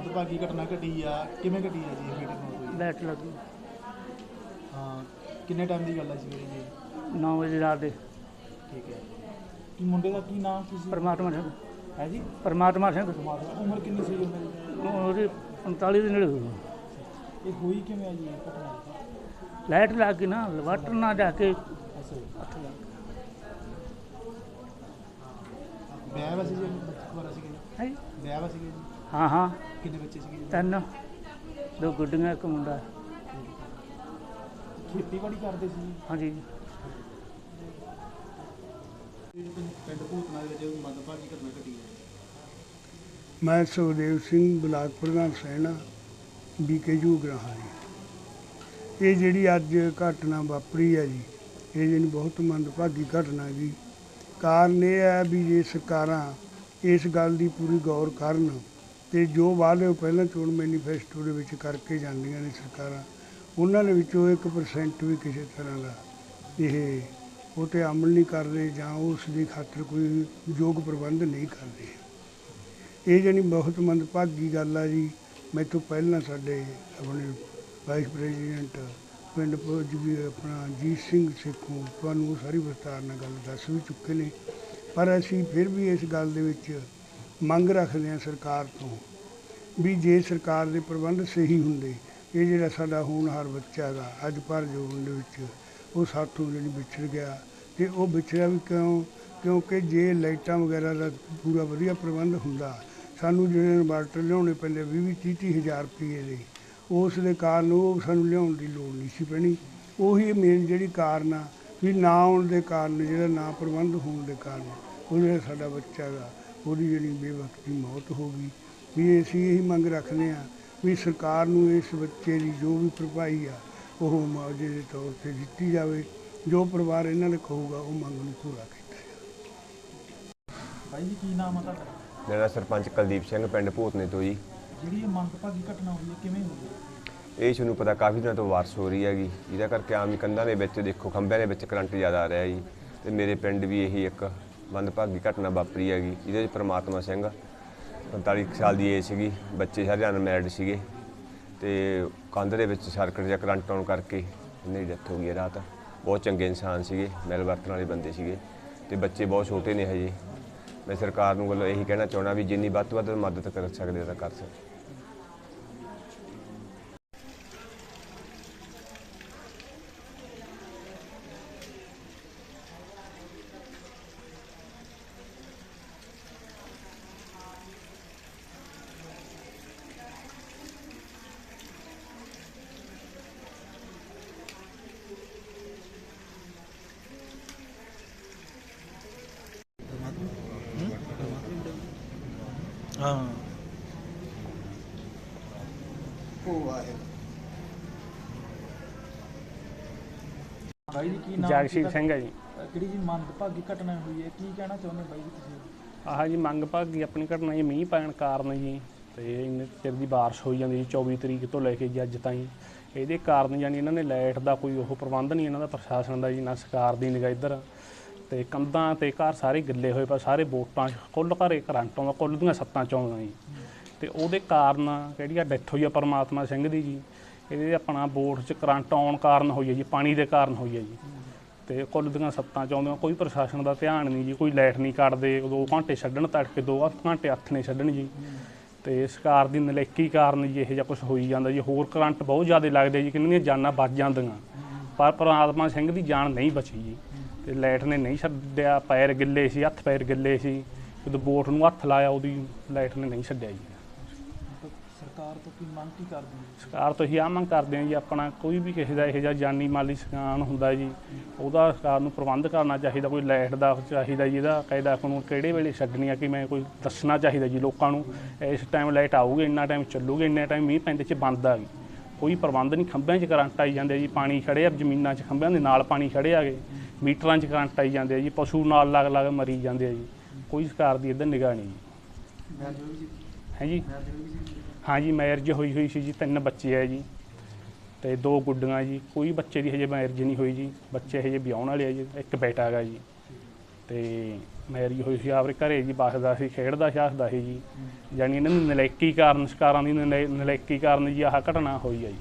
ਮੱਦਭਾਗੀ ਘਟਨਾ ਘਟੀ ਆ ਕਿਵੇਂ ਘਟੀ ਆ ਜੀ ਇਹ ਬੇਟੇ ਨੂੰ ਲਾਈਟ ਲੱਗੀ। ਹਾਂ ਕਿੰਨੇ ਟਾਈਮ ਦੀ ਗੱਲ ਆ ਸਵੇਰੇ ਜੀ 9 ਵਜੇ ਰਾਤ ਦੇ। ਠੀਕ ਹੈ। ਕੀ ਮੁੰਡੇ ਦਾ ਕੀ ਨਾਮ ਸੀ ਪਰਮਾਤਮਾ ਸਿੰਘ ਹੈ ਜੀ? ਪਰਮਾਤਮਾ ਸਿੰਘ। ਉਮਰ ਕਿੰਨੀ ਸੀ ਉਹਨਾਂ ਦੀ? ਉਹਦੇ 45 ਦੇ ਨੇੜੇ ਹੋਊ ਇਹ ਹੋਈ ਕਿਵੇਂ ਆ ਜੀ ਇਹ ਘਟਨਾ? ਲਾਈਟ ਲੱਗ ਗਈ ਨਾ ਵਾਟਰ ਨਾ ਜਾ ਕੇ। ਅੱਛਾ ਜੀ। ਵਿਆਹ ਬੱਚੇ ਸੀਗੇ ਹੈ ਵਿਆਹ ਜੀ? ਹਾਂ ਹਾਂ। ਕਿੰਨੇ ਬੱਚੇ ਸੀਗੇ ਤਿੰਨ। ਦੋ ਗੁੱਡੀਆਂ ਇੱਕ ਮੁੰਡਾ। ਖੇਤੀਬਾੜੀ ਕਰਦੇ ਸੀ ਹਾਂਜੀ। ਪਿੰਡ ਭੂਤਨਾ ਦੇ ਵਿੱਚ ਮੱਦਭਾਗੀ ਘਟਨਾ ਘਟੀ ਹੈ ਮੈਂ ਸੁਖਦੇਵ ਸਿੰਘ ਬਲਾਕ ਪ੍ਰਧਾਨ ਸੈਣਾ ਬੀਕੇਯੂ ਗ੍ਰਾਹਾਂ ਜੀ। ਇਹ ਜਿਹੜੀ ਅੱਜ ਘਟਨਾ ਵਾਪਰੀ ਹੈ ਜੀ ਇਹ ਜਿਹੜੀ ਬਹੁਤ ਮੰਦਭਾਗੀ ਘਟਨਾ ਜੀ ਕਾਰਨ ਇਹ ਹੈ ਵੀ ਜੇ ਸਰਕਾਰਾਂ ਇਸ ਗੱਲ ਦੀ ਪੂਰੀ ਗੌਰ ਕਰਨ ਤੇ ਜੋ ਵਾਅਦੇ ਉਹ ਪਹਿਲਾਂ ਚੋਣ ਮੈਨੀਫੈਸਟੋ ਦੇ ਵਿੱਚ ਕਰਕੇ ਜਾਂਦੀਆਂ ਨੇ ਸਰਕਾਰਾਂ, ਉਹਨਾਂ ਦੇ ਵਿੱਚੋਂ 1% ਵੀ ਕਿਸੇ ਤਰ੍ਹਾਂ ਦਾ ਇਹ ਉਹ ਤੇ ਅਮਲ ਨਹੀਂ ਕਰਦੇ ਜਾਂ ਉਸ ਦੀ ਖਾਤਰ ਕੋਈ ਯੋਗ ਪ੍ਰਬੰਧ ਨਹੀਂ ਕਰਦੇ। ਇਹ ਜਾਨੀ ਬਹੁਤ ਮੰਦਭਾਗੀ ਗੱਲ ਆ ਜੀ। ਮੈਂ ਤੋਂ ਪਹਿਲਾਂ ਸਾਡੇ ਆਪਣੇ ਵਾਈਸ ਪ੍ਰੈਜ਼ੀਡੈਂਟ ਪਿੰਡ ਪੁੱਜ ਵੀ ਆਪਣਾ ਜੀਤ ਸਿੰਘ ਸੇਖੋਂ ਤੁਹਾਨੂੰ ਉਹ ਸਾਰੀ ਵਿਸਤਾਰ ਨਾਲ ਗੱਲ ਦੱਸ ਵੀ ਚੁੱਕੇ ਨੇ। ਪਰ ਅਸੀਂ ਫਿਰ ਵੀ ਇਸ ਗੱਲ ਦੇ ਵਿੱਚ ਮੰਗ ਰੱਖਦੇ ਹਾਂ ਸਰਕਾਰ ਤੋਂ ਵੀ ਜੇ ਸਰਕਾਰ ਦੇ ਪ੍ਰਬੰਧ ਸਹੀ ਹੁੰਦੇ, ਇਹ ਜਿਹੜਾ ਸਾਡਾ ਹੋਣਹਾਰ ਬੱਚਾ ਹੈਗਾ, ਅੱਜ ਭਰ ਜੋਨ ਦੇ ਵਿੱਚ, ਉਹ ਸਾਥੋਂ ਜਿਹੜੀ ਵਿਛੜ ਗਿਆ ਤੇ ਉਹ ਵਿਛੜਿਆ ਵੀ ਕਿਉਂ? ਕਿਉਂਕਿ ਜੇ ਲਾਈਟਾਂ ਵਗੈਰਾ ਦਾ ਪੂਰਾ ਵਧੀਆ ਪ੍ਰਬੰਧ ਹੁੰਦਾ, ਸਾਨੂੰ ਜਿਹੜੇ ਇਨਵਰਟਰ ਲਿਆਉਣੇ ਪੈਂਦੇ 20 30 ਤੀਹ ਹਜ਼ਾਰ ਰੁਪਏ ਦੇ, ਉਸ ਦੇ ਕਾਰਨ ਉਹ ਸਾਨੂੰ ਲਿਆਉਣ ਦੀ ਲੋੜ ਨਹੀਂ ਸੀ ਪੈਣੀ। ਉਹੀ ਮੇਨ ਜਿਹੜੀ ਕਾਰਨ ਆ, ਵੀ ਨਾ ਆਉਣ ਦੇ ਕਾਰਨ, ਜਿਹੜਾ ਨਾ ਪ੍ਰਬੰਧ ਹੋਣ ਦੇ ਕਾਰਨ, ਉਹ ਜਿਹੜਾ ਸਾਡਾ ਬੱਚਾ ਗਾ ਉਹਦੀ ਜਿਹੜੀ ਬੇਵਕਤੀ ਮੌਤ ਹੋ ਗਈ। ਵੀ ਅਸੀਂ ਇਹੀ ਮੰਗ ਰੱਖਦੇ ਆ ਵੀ ਸਰਕਾਰ ਨੂੰ ਇਸ ਬੱਚੇ ਦੀ ਜੋ ਵੀ ਭਰਪਾਈ ਆ ਉਹ ਮੁਆਵਜ਼ੇ ਦੇ ਤੌਰ ਤੇ ਦਿੱਤੀ ਜਾਵੇ। ਜੋ ਪਰਿਵਾਰ ਇਹਨਾਂ ਨੇ ਕਹੂਗਾ ਉਹ ਮੰਗ ਨੂੰ ਪੂਰਾ ਕੀਤਾ ਜਾਵੇ। ਬਾਈ ਜੀ ਕੀ ਨਾਮ ਆ ਤੁਹਾਡਾ? ਮੇਰਾ ਸਰਪੰਚ ਕੁਲਦੀਪ ਸਿੰਘ ਪਿੰਡ ਭੂਤਨੇ ਤੋਂ ਜੀ। ਜਿਹੜੀ ਇਹ ਮੰਦਭਾਗੀ ਘਟਨਾ ਹੋਈ ਹੈ ਕਿਵੇਂ ਹੋਈ ਹੈ? ਇਹ ਤੁਹਾਨੂੰ ਪਤਾ ਕਾਫੀ ਦਿਨਾਂ ਤੋਂ ਵਾਰਸ ਹੋ ਰਹੀ ਹੈਗੀ। ਜਿਹਦਾ ਕਰਕੇ ਆਮ ਹੀ ਕੰਧਾਂ ਦੇ ਵਿੱਚ ਦੇਖੋ ਖੰਭਿਆਂ ਦੇ ਵਿੱਚ ਕਰੰਟ ਜ਼ਿਆਦਾ ਆ ਰਿਹਾ ਜੀ। ਤੇ ਮੇਰੇ ਪਿੰਡ ਵੀ ਇਹੀ ਇੱਕ ਮੰਦਭਾਗੀ ਘਟਨਾ ਵਾਪਰੀ ਹੈਗੀ, ਜਿਹਦੇ ਵਿੱਚ ਪ੍ਰਮਾਤਮਾ ਸਿੰਘ 45 ਕੁ ਸਾਲ ਦੀ ਏਜ ਸੀਗੀ, ਬੱਚੇ ਸਾਰੇ ਅਨਮੈਰਿਡ ਸੀਗੇ ਤੇ ਕੰਧ ਦੇ ਵਿੱਚ ਸਰਕਟ ਜਾਂ ਕਰੰਟ ਆਉਣ ਕਰਕੇ ਇਹਨਾਂ ਦੀ ਡੈਥ ਹੋ ਗਈ ਹੈ ਰਾਤ। ਬਹੁਤ ਚੰਗੇ ਇਨਸਾਨ ਸੀਗੇ ਮਿਲ ਵਰਤਣ ਵਾਲੇ ਬੰਦੇ ਸੀਗੇ ਤੇ ਬੱਚੇ ਬਹੁਤ ਛੋਟੇ ਨੇ ਹਜੇ। ਮੈਂ ਸਰਕਾਰ ਨੂੰ ਵੱਲੋਂ ਇਹੀ ਕਹਿਣਾ ਚਾਹਣਾ ਵੀ ਜਿੰਨੀ ਵੱਧ ਤੋਂ ਵੱਧ ਮਦਦ ਕਰ ਸਕਦੇ ਆ ਤਾਂ ਕਰ ਸਕਦੇ। ਹਾਂ। ਬਾਈ ਜੀ ਕੀ ਨਾਮ ਜਗਸ਼ੀਲ ਕੀ ਸਿੰਘ ਹੈ ਜੀ। ਤੁਹਾਡਾ? ਜਿਹੜੀ ਜੀ ਮੰਦਭਾਗੀ ਘਟਨਾ ਹੋਈ ਹੈ? ਕੀ ਕਹਿਣਾ ਚਾਹੁੰਦੇ ਬਾਈ ਜੀ ਤੁਸੀਂ? ਆਹ ਜੀ ਮੰਗ ਭਾਗੀ ਆਪਣੀ ਘਟਨਾ ਜੀ ਮੀਂਹ ਪੈਣ ਕਾਰਨ ਜੀ। ਤੇ ਇੰਨੇ ਚਿਰ ਦੀ ਬਾਰਿਸ਼ ਹੋਈ ਜਾਂਦੀ ਜੀ 24 ਤਰੀਕ ਤੋਂ ਲੈ ਕੇ ਜੀ ਅੱਜ ਤਾਈਂ। ਇਹਦੇ ਕਾਰਨ ਯਾਨੀ ਇਹਨਾਂ ਨੇ ਲਾਈਟ ਦਾ ਕੋਈ ਉਹ ਪ੍ਰਬੰਧ ਨਹੀਂ ਇਹਨਾਂ ਦਾ ਪ੍ਰਸ਼ਾਸਨ ਦਾ ਜੀ ਨਾ ਸਰਕਾਰ ਦੀ ਨਿਗਾਹ ਇੱਧਰ। ਤੇ ਕੰਧਾਂ ਤੇ ਘਰ ਸਾਰੇ ਗਿੱਲੇ ਹੋਏ ਪਰ ਸਾਰੇ ਵੋਟਾਂ 'ਚ, ਕੁੱਲ ਘਰੇ ਕਰੰਟ ਆਉਂਦਾ, ਕੁੱਲ ਦੀਆਂ ਸੱਤਾਂ ਆਉਂਦਾ ਜੀ। ਤੇ ਉਹਦੇ ਕਾਰਨ ਜਿਹੜੀ ਆ ਡੈਥ ਹੋਈ ਆ ਪਰਮਾਤਮਾ ਸਿੰਘ ਦੀ ਜੀ, ਇਹਦੇ ਆਪਣਾ ਬੋਟ 'ਚ ਕਰੰਟ ਆਉਣ ਕਾਰਨ ਹੋਈ ਹੈ ਜੀ, ਪਾਣੀ ਦੇ ਕਾਰਨ ਹੋਈ ਹੈ ਜੀ। ਤੇ ਕੁੱਲ ਦੀਆਂ ਸੱਤਾਂ 'ਚ ਚਾਹੁੰਦੇ ਕੋਈ ਪ੍ਰਸ਼ਾਸਨ ਦਾ ਧਿਆਨ ਨਹੀਂ ਜੀ, ਕੋਈ ਲਾਈਟ ਨਹੀਂ ਕੱਟਦੇ ਦੋ ਘੰਟੇ ਛੱਡਣ ਤੜਕੇ, ਦੋ ਅੱਠ ਘੰਟੇ ਹੱਥ ਨੇ ਛੱਡਣ ਜੀ। ਤੇ ਸਰਕਾਰ ਦੀ ਨਲੇਕੀ ਕਾਰਨ ਜੀ ਇਹੋ ਜਿਹਾ ਕੁਝ ਹੋਈ ਜਾਂਦਾ ਜੀ, ਹੋਰ ਕਰੰਟ ਬਹੁਤ ਜ਼ਿਆਦਾ ਲੱਗਦੇ ਜੀ, ਕਿੰਨੀਆਂ ਜਾਨਾਂ ਬਚ ਜਾਂਦੀਆਂ। ਪਰ ਪਰਮਾਤਮਾ ਸਿੰਘ ਦੀ ਜਾਨ ਨਹੀਂ ਬਚੀ ਜੀ। ਤੇ ਲਾਈਟ ਨੇ ਨਹੀਂ ਛੱਡਿਆ ਪੈਰ ਗਿੱਲੇ ਸੀ ਹੱਥ ਪੈਰ ਗਿੱਲੇ ਸੀ। ਜਦੋਂ ਬੋਟ ਨੂੰ ਹੱਥ ਲਾਇਆ ਉਹਦੀ ਲਾਈਟ ਨੇ ਨਹੀਂ ਛੱਡਿਆ ਜੀ। ਸਰਕਾਰ ਤੋਂ ਕੀ ਮੰਗ ਕੀ ਕਰਦੇ ਹੋ? ਸਰਕਾਰ ਤੋਂ ਹੀ ਆਹ ਮੰਗ ਕਰਦੇ ਹਾਂ ਜੀ ਆਪਣਾ ਕੋਈ ਵੀ ਕਿਸੇ ਦਾ ਇਹੋ ਜਿਹਾ ਜਾਨੀ ਮਾਲੀ ਸਕਾਨ ਹੁੰਦਾ ਜੀ ਉਹਦਾ ਸਰਕਾਰ ਨੂੰ ਪ੍ਰਬੰਧ ਕਰਨਾ ਚਾਹੀਦਾ ਕੋਈ ਲਾਈਟ ਦਾ ਚਾਹੀਦਾ ਜੀ ਇਹਦਾ ਕਾਇਦਾ ਕਾਨੂੰਨ ਕਿਹੜੇ ਵੇਲੇ ਛੱਡਣੀ ਆ ਕਿ ਮੈਂ ਕੋਈ ਦੱਸਣਾ ਚਾਹੀਦਾ ਜੀ ਲੋਕਾਂ ਨੂੰ ਇਸ ਟਾਈਮ ਲਾਈਟ ਆਊਗੀ ਇੰਨਾ ਟਾਈਮ ਚੱਲੂਗੀ ਇੰਨਾ ਟਾਈਮ ਮੀਂਹ ਪੈਂਦੇ ਚ ਬੰਦ ਆ ਗਈ। ਕੋਈ ਪ੍ਰਬੰਧ ਨਹੀਂ ਖੰਭਿਆਂ 'ਚ ਕਰੰਟ ਆਈ ਜਾਂਦੇ ਜੀ ਪਾਣੀ ਖੜੇ ਆ ਜ਼ਮੀਨਾਂ 'ਚ ਖੰਭਿਆਂ ਦੇ ਨਾਲ ਪਾਣੀ ਖੜੇ ਆਗੇ ਮੀਟਰਾਂ 'ਚ ਕਰੰਟ ਆਈ ਜਾਂਦੇ ਆ ਜੀ, ਪਸ਼ੂ ਨਾਲ ਲੱਗ ਲੱਗ ਮਰੀ ਜਾਂਦੇ ਆ ਜੀ। ਕੋਈ ਸਰਕਾਰ ਦੀ ਇੱਧਰ ਨਿਗਾਹ ਨਹੀਂ ਜੀ। ਮੈਰਿਜ ਹੈ ਜੀ? ਮੈਰਿਜ ਹੋਈ ਹਾਂਜੀ ਮੈਰਿਜ ਹੋਈ ਹੋਈ ਸੀ ਜੀ, ਤਿੰਨ ਬੱਚੇ ਆ ਜੀ ਤੇ ਦੋ ਗੁੱਡੀਆਂ ਜੀ। ਕੋਈ ਬੱਚੇ ਦੀ ਹਜੇ ਮੈਰਿਜ ਨਹੀਂ ਹੋਈ ਜੀ। ਬੱਚੇ ਹਜੇ ਵਿਆਹਣ ਵਾਲੇ ਆ ਜੀ, ਇੱਕ ਬੇਟਾ ਹੈਗਾ ਜੀ। ਤੇ ਮੈਰਿਜ ਹੋਈ ਸੀ ਆਪਰੇ ਘਰੇ ਜੀ, ਬਸਦਾ ਸੀ, ਖੇਡਦਾ ਛਾਸਦਾ ਸੀ ਜੀ। ਜਾਨੀ ਇਹਨਾਂ ਦੀ ਨਲੇਕੀ ਕਾਰਨ, ਸਰਕਾਰਾਂ ਦੀ ਨਲਾਇ- ਨਲਾਇਕੀ ਕਾਰਨ ਜੀ, ਆਹ ਘਟਨਾ ਹੋਈ ਆ ਜੀ।